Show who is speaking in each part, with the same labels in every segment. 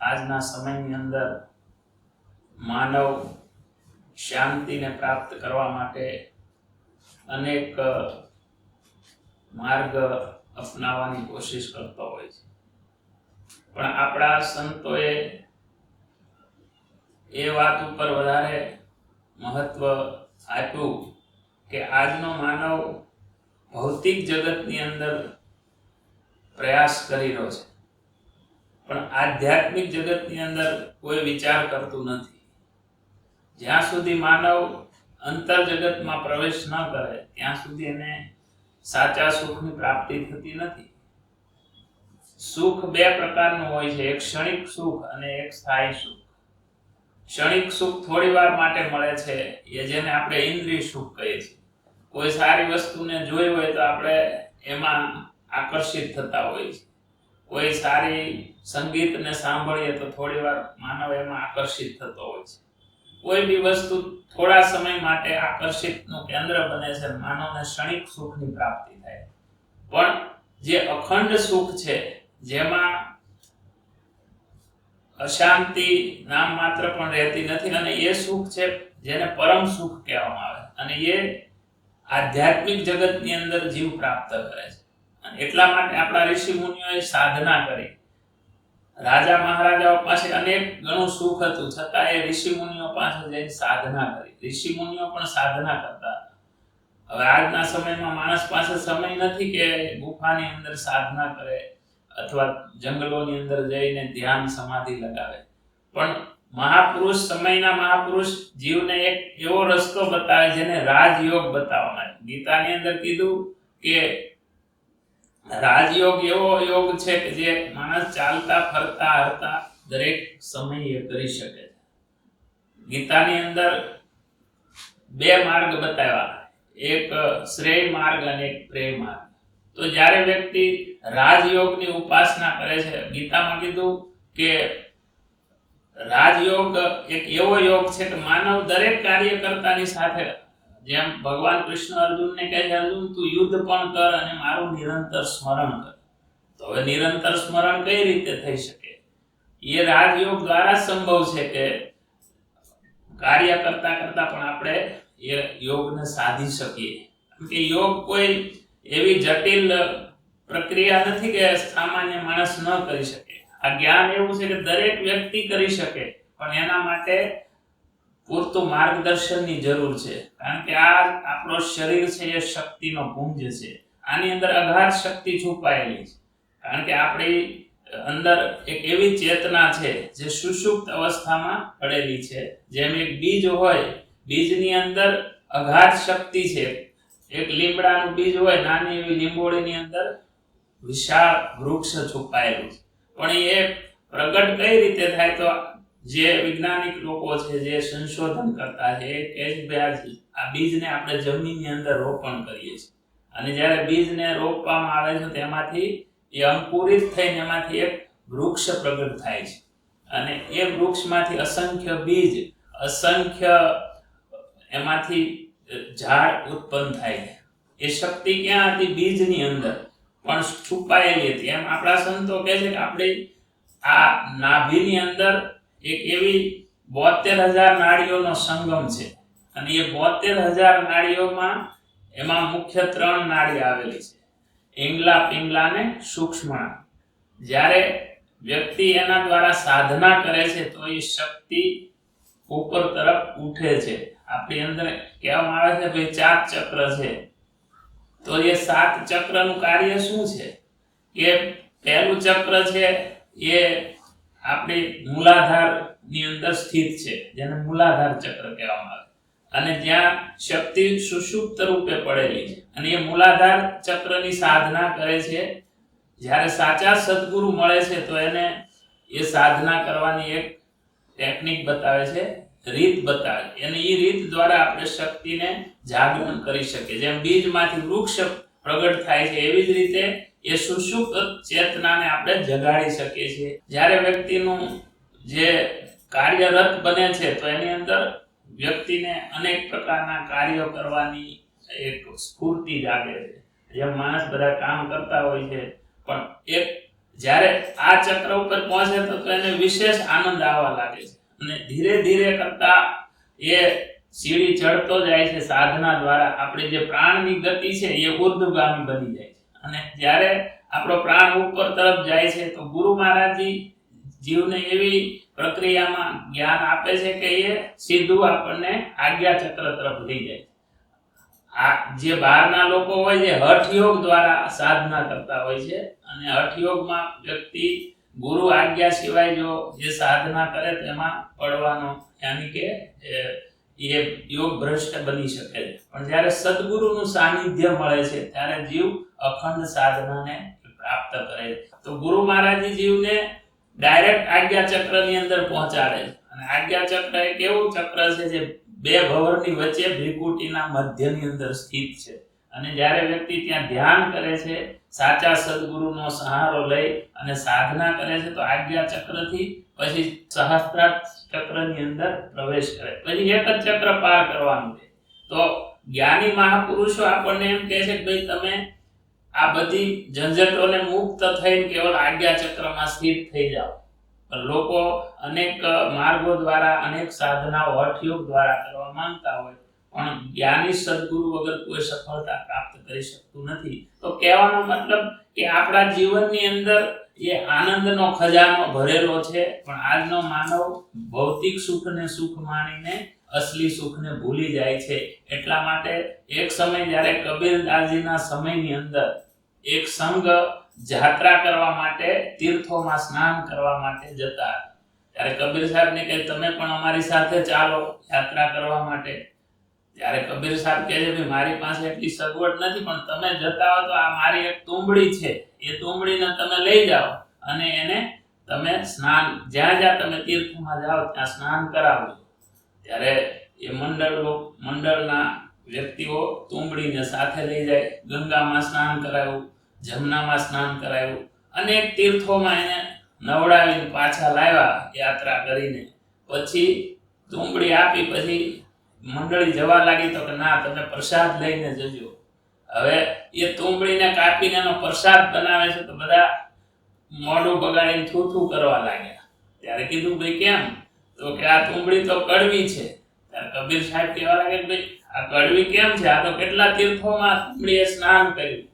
Speaker 1: આજના સમયની અંદર માનવ શાંતિને પ્રાપ્ત કરવા માટે અનેક માર્ગ અપનાવવાની કોશિશ કરતો હોય છે. પણ આપણા સંતોએ એ વાત ઉપર વધારે મહત્વ આપ્યું કે આજનો માનવ ભૌતિક જગતની અંદર પ્રયાસ કરી રહ્યો છે. પણ આધ્યાત્મિક જગતની અંદર કોઈ વિચાર કરતું નથી. જ્યાં સુધી માનવ અંતર જગતમાં પ્રવેશ ન કરે, ત્યાં સુધી એને સાચા સુખની પ્રાપ્તિ થતી નથી. સુખ બે પ્રકારનું હોય છે, એક ક્ષણિક સુખ અને એક સ્થાયી સુખ. ક્ષણિક સુખ થોડી વાર માટે મળે છે, એ જેને આપણે ઇન્દ્રિય સુખ કહીએ છીએ. કોઈ સારી વસ્તુને જોઈ હોય તો આપણે એમાં આકર્ષિત થતા હોઈએ છીએ કોઈ સારી સંગીતને સાંભળીએ તો થોડી વાર માનવ એમાં આકર્ષિત થતો હોય છે. કોઈ બી વસ્તુ થોડા સમય માટે આકર્ષિતનું કેન્દ્ર બને છે, માનવને ક્ષણિક સુખની પ્રાપ્તિ થાય. પણ જે અખંડ સુખ છે, જેમાં અશાંતિ નામ માત્ર પણ રહેતી નથી અને એ સુખ છે જેને પરમ સુખ કહેવામાં આવે. અને એ આધ્યાત્મિક જગતની અંદર જીવ પ્રાપ્ત કરે છે. એટલા માટે આપણા ઋષિ મુનિઓએ સાધના કરી. રાજા મહારાજાઓ પાસે અનેક ઘણું સુખ હતું. છતાં એ ઋષિ મુનિઓ પાસે જઈને સાધના કરી. ઋષિ મુનિઓ પણ સાધના કરતા. હવે આજના સમયમાં માણસ પાસે સમય નથી કે ગુફાની અંદર સાધના કરે અથવા જંગલોની અંદર જઈને ધ્યાન સમાધિ લગાવે. પણ મહાપુરુષ, સમયના મહાપુરુષ જીવને એક એવો રસ્તો બતાવે જેને રાજયોગ બતાવવામાં ગીતાની અંદર કીધું કે રાજયોગ એવો યોગ છે કે જે માણસ ચાલતા, ફરતા, હરતા દરેક સમયે કરી શકે છે. ગીતાની અંદર બે માર્ગ બતાવ્યા. એક શ્રેય માર્ગ અને એક પ્રેમ માર્ગ. તો જ્યારે વ્યક્તિ રાજયોગની ઉપાસના કરે છે, ગીતામાં કીધું કે રાજયોગ એક એવો યોગ છે કે માનવ દરેક કાર્ય કરતાની સાથે જેમ ભગવાન કૃષ્ણ અર્જુનને કહે છે, અર્જુન, તું યુદ્ધ પણ કર અને મારું નિરંતર સ્મરણ કર. તો હવે નિરંતર સ્મરણ કઈ રીતે થઈ શકે? એ રાજયોગ દ્વારા સંભવ છે કે કાર્ય કરતા કરતા પણ આપણે એ યોગને સાધી શકીએ. કે યોગ કોઈ એવી જટિલ પ્રક્રિયા નથી કે સામાન્ય માણસ ન કરી શકે. આ જ્ઞાન એવું છે કે દરેક વ્યક્તિ કરી શકે, પણ એના માટે પૂરતું માર્ગદર્શનની જરૂર છે. કારણ કે આ આપણો શરીર છે એ શક્તિનો પુંજ છે. આની અંદર અઘાર શક્તિ છુપાયેલી છે. કારણ કે આપણી અંદર એક એવી ચેતના છે જે સુષુપ્ત અવસ્થામાં પડેલી છે. જેમ એક બીજ હોય, બીજની અંદર અગાધ શક્તિ છે. એક લીમડાનું બીજ હોય, નાની એવી લીંબોળીની અંદર વિશાળ વૃક્ષ છુપાયેલું છે. પણ એ પ્રગટ કઈ રીતે થાય તો જે વૈજ્ઞાનિક લોકો છે, જે સંશોધન કરતા છે આ આ બીજને આપણે જમીનની અંદર રોપણ કરીએ છીએ. અને જ્યારે બીજને રોપવામાં આવે છે, તેમાંથી એ અંકુરિત થઈને એમાંથી એક વૃક્ષ પ્રગટ થાય છે. અને એ વૃક્ષમાંથી અસંખ્ય બીજ, અસંખ્ય એમાંથી ઝાડ ઉત્પન્ન થાય છે. એ શક્તિ ક્યાં હતી? બીજની અંદર. પણ છુપાયેલી હતી. એમ આપણા સંતો કહે છે કે આપણે આ નાભીની અંદર એક એવી બોતેર હજાર નાળીઓનો સંગમ છે. અને એ બોતેર હજાર નાળીઓમાં એમાં મુખ્ય ત્રણ નાળી આવેલી છે. ઈંગલા પિંગલા ને સૂક્ષ્મણા. જ્યારે વ્યક્તિ એના દ્વારા સાધના કરે છે, તો એ શક્તિ ઉપર તરફ ઉઠે છે. આપણી અંદર કહેવામાં આવે છે, ભાઈ, ચાર ચક્ર છે. તો એ સાત ચક્રનું કાર્ય શું છે? કે પહેલું ચક્ર છે, એ આપણી મૂલાધારની અંદર સ્થિત છે, જેને મૂલાધાર ચક્ર કહેવામાં આવે અને જ્યાં શક્તિ સુષુપ્ત રૂપે પડેલી છે. અને એ મૂલાધાર ચક્રની સાધના કરે છે. જ્યારે સાચા સદગુરુ મળે છે, તો એને એ સાધના કરવાની એક ટેકનિક બતાવે છે, રીત બતાવે અને એ રીત દ્વારા આપણે શક્તિને જાગૃત કરી શકીએ. જેમ બીજમાંથી વૃક્ષ પ્રગટ થાય છે, એવી જ રીતે એ સુષુપ્ત ચેતનાને આપણે જગાડી શકીએ છીએ. જ્યારે વ્યક્તિનું જે કાર્યરત બને છે, તો એની અંદર વ્યક્તિને અનેક પ્રકારના કાર્યો કરવાની એક સ્ફૂર્તિ જાગે છે. જેમ માણસ બધા કામ કરતા હોય છે, પણ એક જ્યારે આ ચક્ર ઉપર પહોંચે તો એને વિશેષ આનંદ આવવા લાગે છે. અને ધીરે ધીરે કરતા એ સીડી ચડતો જાય છે, સાધના દ્વારા આપણી જે પ્રાણની ગતિ છે, એ ઉર્ધગામી બની જાય છે. અને જ્યારે આપણો પ્રાણ ઉપર તરફ જાય છે, તો ગુરુ મહારાજજી જીવને એવી પ્રક્રિયામાં જ્ઞાન આપે છે કે એ સીધું આપણને આજ્ઞા ચક્ર તરફ લઈ જાય આ જે બહારના લોકો હોય છે, હઠયોગ દ્વારા સાધના કરતા હોય છે અને હઠ યોગમાં વ્યક્તિ ગુરુ આજ્ઞા સિવાય જો જે સાધના કરે, તેમાં પડવાનો યાની કે એ યોગ ભ્રષ્ટ બની શકે છે. પણ જ્યારે સદગુરુનું સાનિધ્ય મળે છે, ત્યારે જીવ અખંડ સાધનાને પ્રાપ્ત કરે છે. તો ગુરુ મહારાજી જીવને ડાયરેક્ટ આજ્ઞા ચક્રની અંદર પહોંચાડે છે. અને આજ્ઞા ચક્ર એક એવું ચક્ર છે જે બે ભવરની વચ્ચે ભ્રિકુટીના મધ્યની અંદર સ્થિત છે. અને જ્યારે વ્યક્તિ ત્યાં ધ્યાન કરે છે, સાચા સદગુરુનો સહારો લઈ અને સાધના કરે છે, તો આજ્ઞા ચક્રથી પછી સહસ્ત્રાર્થ ચક્રની અંદર પ્રવેશ કરે. પછી એક જ ચક્ર પાર કરવાનું છે. તો જ્ઞાની મહાપુરુષો આપણને એમ કહે છે કે ભાઈ તમે આ બધી ઝંઝટોને મુક્ત થઈને કેવળ આજ્ઞા ચક્રમાં સ્થિત થઈ જાઓ. લોકો અનેક માર્ગો દ્વારા, અનેક સાધનાઓ, હઠયોગ દ્વારા કરવા માંગતા હોય, પણ જ્ઞાની સદગુરુ વગર કોઈ સફળતા પ્રાપ્ત કરી શકતું નથી. તો કહેવાનો મતલબ કે આપણા જીવનની અંદર એ આનંદનો ખજાનો ભરેલો છે, પણ આજનો માનવ ભૌતિક સુખને સુખ માણીને અસલી સુખને ભૂલી જાય છે. એટલા માટે એક સમય જ્યારે કબીરદાસજીના સમયની અંદર એક સંઘ જાત્રા કરવા માટે, તીર્થોમાં સ્નાન કરવા માટે જતા. ત્યારે કબીર સાહેબને કહે, તમે પણ અમારી સાથે ચાલો યાત્રા કરવા માટે. ત્યારે કબીર સાહેબ કહે છે મારી પાસે એટલી સગવડ નથી, પણ તમે જતા હો તો આ મારી એક તુંબડી છે. એ તુંબડીને તમે લઈ જાઓ અને એને તમે સ્નાન, જ્યાં જ્યાં તમે તીર્થમાં જાઓ, ત્યાં સ્નાન કરાવો. ત્યારે એ મંડળ મંડળના વ્યક્તિઓ તુંબડીને સાથે લઈ જાય, ગંગામાં સ્નાન કરાવ્યું જમનામાં સ્નાન કરાવ્યું અનેક તીર્થોમાં એને નવડાવીને પાછા લાવ્યા યાત્રા કરીને. પછી તુંબડી આપી, પછી મંડળી જવા લાગી તો કે ના, તમે પ્રસાદ લઈને જજો. હવે એ તુંબડીને કાપીને એનો પ્રસાદ બનાવે છે તો બધા મોઢું બગાડીને થૂ થૂ કરવા લાગ્યા. ત્યારે કીધું, ભાઈ, કેમ? તો કે આ તુંબડી તો કડવી છે. ત્યારે કબીર સાહેબ કહેવા લાગે ભાઈ, આ કડવી કેમ છે? આ તો કેટલા તીર્થોમાં તુંબડીએ સ્નાન કર્યું.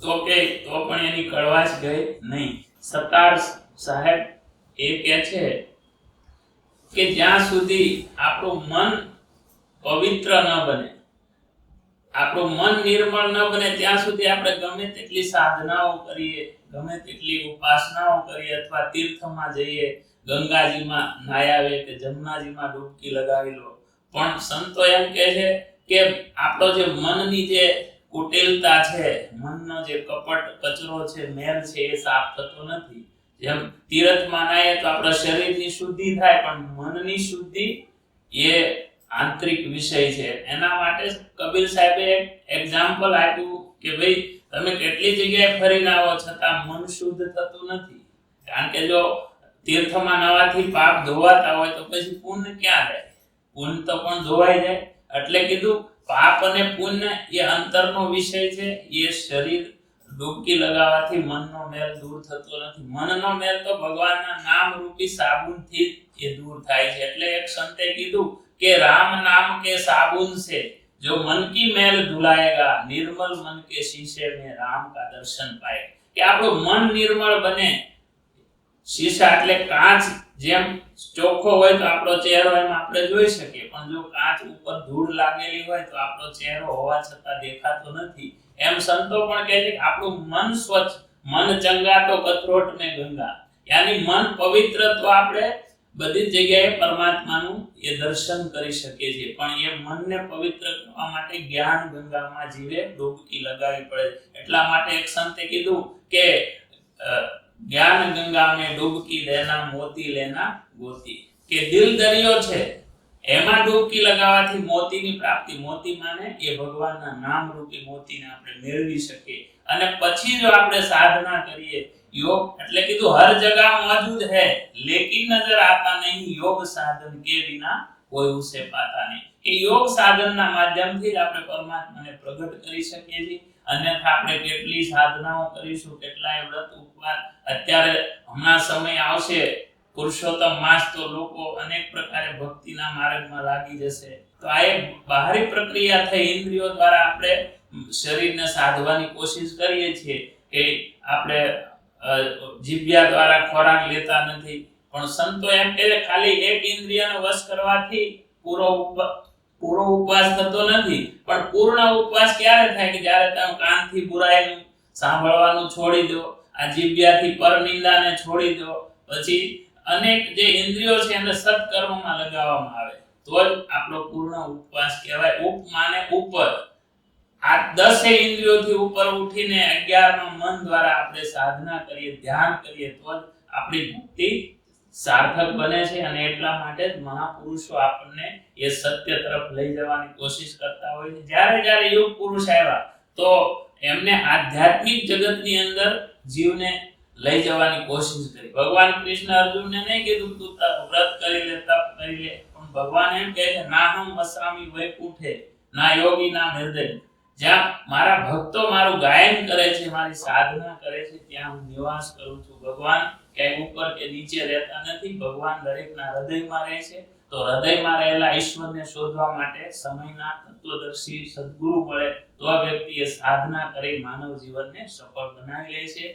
Speaker 1: તો કે, તો પણ એની કડવાશ ગઈ નહીં. સત્તાર સાહેબ એ કહે છે કે, જ્યાં સુધી આપણું મન પવિત્ર ન બને આપણું મન નિર્મળ ન બને, ત્યાં સુધી આપણે ગમે તેટલી સાધનાઓ કરીએ, ગમે તેટલી ઉપાસનાઓ કરીએ અથવા તીર્થમાં જઈએ, ગંગાજીમાં નાયાવે કે જમનાજીમાં ડૂબકી લગાવી લો. પણ સંતો એમ કહે છે કે આપણો જે મનની જે કુટિલતા છે, મનનો જે કપટ, કચરો છે, મેલ છે, એ સાફ થતો નથી. જેમ તીર્થમાં નાહીએ તો આપણા શરીરની શુદ્ધિ થાય, પણ મનની શુદ્ધિ એ આંતરિક વિષય છે. એના માટે કબીર સાહેબે એક્ઝામ્પલ આપ્યું કે ભાઈ, તમે કેટલી જગ્યાએ ફરીને આવો છતાં મન શુદ્ધ થતું નથી. કારણ કે જો તીર્થમાં નવાથી પાપ ધોવાતા હોય તો પછી પુણ્ય ક્યાં રહે? પુણ્ય તો પણ ધોવાઈ જાય. એટલે કીધું, પાપ અને પુણ્ય એ અંતરનો વિષય છે. એ શરીર ડૂબકી લગાવવાથી મનનો મેલ દૂર થતો નથી. મનનો મેલ તો ભગવાનના નામ રૂપી સાબુનથી એ દૂર થાય છે. એટલે એક સંતે કીધું કે રામ નામ કે साबुन से जो मन की मैल धुलाएगा निर्मल मन के शीशे में राम का दर्शन पाए કે આપણું મન નિર્મળ બને શીશા એટલે કાચ જેમ ચોખ્ખો હોય તો આપણો ચહેરો એમ આપણે જોઈ શકીએ પણ જો કાચ ઉપર ધૂળ લાગેલી હોય તો આપણો ચહેરો હોવા છતાં દેખાતો નથી એમ સંતો પણ કહે છે કે આપણું મન સ્વચ્છ મન ચંગા તો કથરોટ ને ગંગા યાની મન પવિત્ર તો આપણે બધી જગ્યાએ પરમાત્માનું એ દર્શન કરી શકે છે. પણ એ મનને પવિત્ર કરવા માટે જ્ઞાન ગંગામાં જીવે ડૂબકી લગાવી પડે. એટલા માટે એક સંતે કીધું કે જ્ઞાન ગંગા ડૂબકી લેના, મોતી લેના, ગોતી. કે દિલ દરિયો છે, એમાં ડૂબકી લગાવવાથી મોતીની પ્રાપ્તિ. મોતી માને એ ભગવાનના નામ રૂપી મોતીને આપણે મેળવી શકીએ. અને પછી જો આપણે સાધના કરીએ योग એટલે કીધું હર જગહ मौजूद है लेकिन नजर आता नहीं योग साधन के बिना કોઈ ઉસે પાતા નહીં કે યોગ સાધનના માધ્યમથી જ આપણે પરમાત્માને પ્રગટ કરી શકીએ છીએ અન્યથા આપણે કેટલી સાધનાઓ કરીશું કેટલાય વ્રત ઉપવાસ અત્યારે હમણાં સમય આવશે પુરુષોત્તમ માસ તો લોકો અનેક પ્રકારે ભક્તિના માર્ગમાં લાગી જશે તો આ એક બહારી પ્રક્રિયા થઈ ઇન્દ્રિયો દ્વારા આપણે શરીરને સાધવાની કોશિશ કરીએ છીએ કે આપણે અ, જીભ્યા દ્વારા ખોરાક લેતા નથી. પણ સંતો એમ છે, ખાલી એક ઇન્દ્રિયનો વશ કરવાથી પૂરો પૂરો ઉપવાસ થતો નથી. પણ પૂર્ણ ઉપવાસ ક્યારે થાય કે જ્યારે તમે કાનથી બુરાઈનું સાંભળવાનું છોડી દો આ જીભ્યાથી પરનિંદાને છોડી દો પછી અનેક જે ઇન્દ્રિયો છે એને સત્કર્મમાં લગાવવામાં આવે. તો જ આપણો પૂર્ણ ઉપવાસ કહેવાય. ઉપમાને ઉપર. આ દસે ઇન્દ્રિયોથી ઉપર ઉઠીને અગિયારમાં મન દ્વારા આપણે સાધના કરીએ, ધ્યાન કરીએ, તો આપણી મુક્તિ સાર્થક બને છે અને એટલા માટે જ મહાપુરુષો આપણને એ સત્ય તરફ લઈ જવાની કોશિશ કરતા હોય છે. જ્યારે જ્યારે યુગ પુરુષ આવ્યા, તો એમને આધ્યાત્મિક જગતની અંદર જીવને લઈ જવાની કોશિશ કરી. ભગવાન કૃષ્ણ અર્જુનને નહીં કીધું ત- વ્રત કરી લે, તપ કરી લે. પણ ભગવાન એમ કહે છે, ના હમ વસામી વૈકુંઠે, ના યોગી, ના નિર્દય. જ્યાં મારા ભક્તો મારું ગાયન કરે છે, મારી સાધના કરે છે, ત્યાં હું નિવાસ કરું છું. ભગવાન ક્યાંય ઉપર કે નીચે રહેતા નથી, ભગવાન દરેકના હૃદયમાં રહે છે. તો હૃદયમાં રહેલા ઈશ્વરને શોધવા માટે સમયના તત્વદર્શી સદગુરુ મળે, તો આ વ્યક્તિએ સાધના કરી માનવ જીવનને સફળ બનાવી લે છે.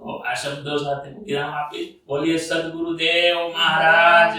Speaker 1: તો આ શબ્દો સાથે વિરામ આપી બોલીએ, સદગુરુદેવ મહારાજ